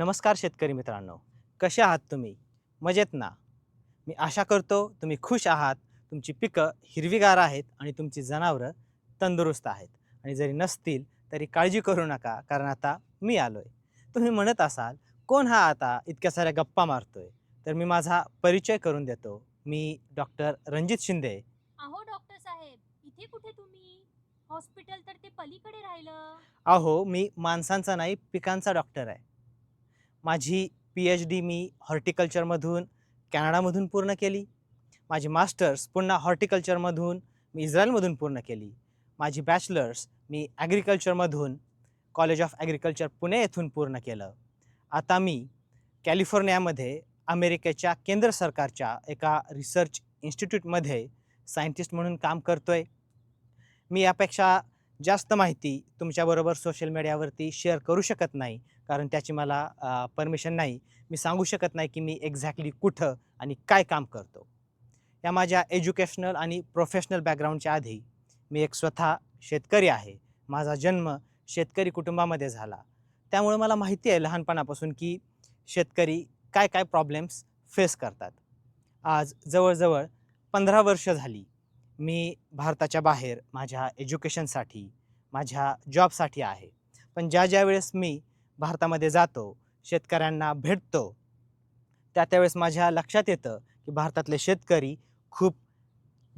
नमस्कार शेतकरी मित्रांनो. कसे आहात तुम्ही? मजेत ना? मी आशा करतो तुम्ही खुश आहात तुमची पिकं हिरवीगार आहेत आणि तुमची जनावरं तंदुरुस्त आहेत. आणि जरी नसतील तरी काळजी करू नका कारण आता मी आलो आहे तुम्ही म्हणत असाल कोण हा आता? इतक्या साऱ्या गप्पा मारतोय. तर मी माझा परिचय करून देतो. मी डॉक्टर रणजित शिंदे. अहो डॉक्टर साहेब इथे कुठे तुम्ही? हॉस्पिटल तर ते पलीकडे राहिलं. अहो मी माणसांचा नाही पिकांचा डॉक्टर आहे. माझी पी एच डी मी हॉर्टिकल्चरमधून कॅनडामधून पूर्ण केली. माझी मास्टर्स पुन्हा हॉर्टिकल्चरमधून मी इस्रायलमधून पूर्ण केली. माझी बॅचलर्स मी ॲग्रिकल्चरमधून कॉलेज ऑफ ॲग्रिकल्चर पुणे येथून पूर्ण केलं. आता मी कॅलिफोर्नियामध्ये अमेरिकेच्या केंद्र सरकारच्या एका रिसर्च इन्स्टिट्यूटमध्ये सायंटिस्ट म्हणून काम करतो आहे मी यापेक्षा जास्त माहिती तुमच्याबरोबर सोशल मीडियावरती शेअर करू शकत नाही. कारण त्याची मला परमिशन नाही. मी सांगू शकत नाही की मी एक्झॅक्टली कुठं आणि काय काम करतो. या माझ्या एज्युकेशनल आणि प्रोफेशनल बॅकग्राऊंडच्या आधी मी एक स्वतः शेतकरी आहे. माझा जन्म शेतकरी कुटुंबामध्ये झाला. त्यामुळे मला माहिती आहे लहानपणापासून की शेतकरी काय काय प्रॉब्लेम्स फेस करतात. आज जवळजवळ पंधरा वर्ष झाली मी भारताच्या बाहेर माझ्या एज्युकेशनसाठी माझ्या जॉबसाठी आहे. पण ज्या ज्या वेळेस मी भारतामध्ये जातो शेतकऱ्यांना भेटतो. त्या त्यावेळेस माझ्या लक्षात येतं की भारतातले शेतकरी खूप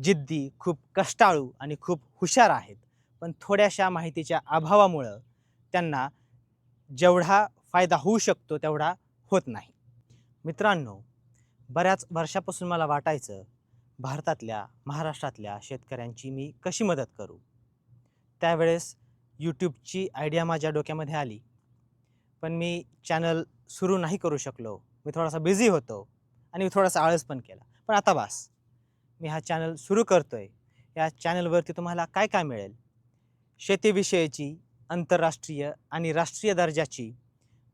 जिद्दी खूप कष्टाळू आणि खूप हुशार आहेत. पण थोड्याशा माहितीच्या अभावामुळं त्यांना जेवढा फायदा होऊ शकतो तेवढा होत नाही. मित्रांनो बऱ्याच वर्षापासून मला वाटायचं भारतातल्या महाराष्ट्रातल्या शेतकऱ्यांची मी कशी मदत करू? त्यावेळेस यूट्यूबची आयडिया माझ्या डोक्यामध्ये आली. पण मी चॅनल सुरू नाही करू शकलो. मी थोडासा बिझी होतो आणि मी थोडासा आळस पण केला. पण आता बास. मी हा चॅनल सुरू करतो आहे या चॅनलवरती तुम्हाला काय काय मिळेल? शेतीविषयीची आंतरराष्ट्रीय आणि राष्ट्रीय दर्जाची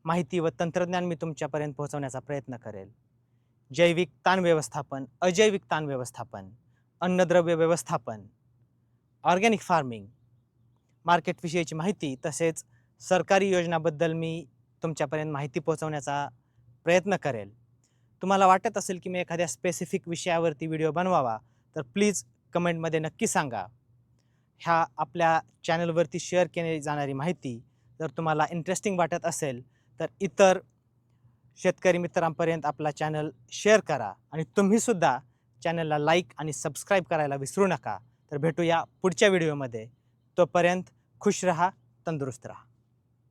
माहिती व तंत्रज्ञान मी तुमच्यापर्यंत पोहोचवण्याचा प्रयत्न करेल. जैविक ताण व्यवस्थापन अजैविक ताण व्यवस्थापन अन्नद्रव्य व्यवस्थापन ऑर्गॅनिक फार्मिंग मार्केटविषयीची माहिती तसेच सरकारी योजनाबद्दल मी तुमच्यापर्यंत माहिती पोहोचवण्याचा प्रयत्न करेल. तुम्हाला वाटत असेल की मी एखाद्या स्पेसिफिक विषयावरती व्हिडिओ बनवावा तर प्लीज कमेंटमध्ये नक्की सांगा. ह्या आपल्या चॅनलवरती शेअर केली जाणारी माहिती जर तुम्हाला इंटरेस्टिंग वाटत असेल तर इतर शेतकरी मित्रांपर्यंत आपला चॅनल शेअर करा आणि तुम्हीसुद्धा चॅनलला लाईक आणि सबस्क्राईब करायला विसरू नका. तर भेटूया पुढच्या व्हिडिओमध्ये तोपर्यंत खुश रहा तंदुरुस्त रहा.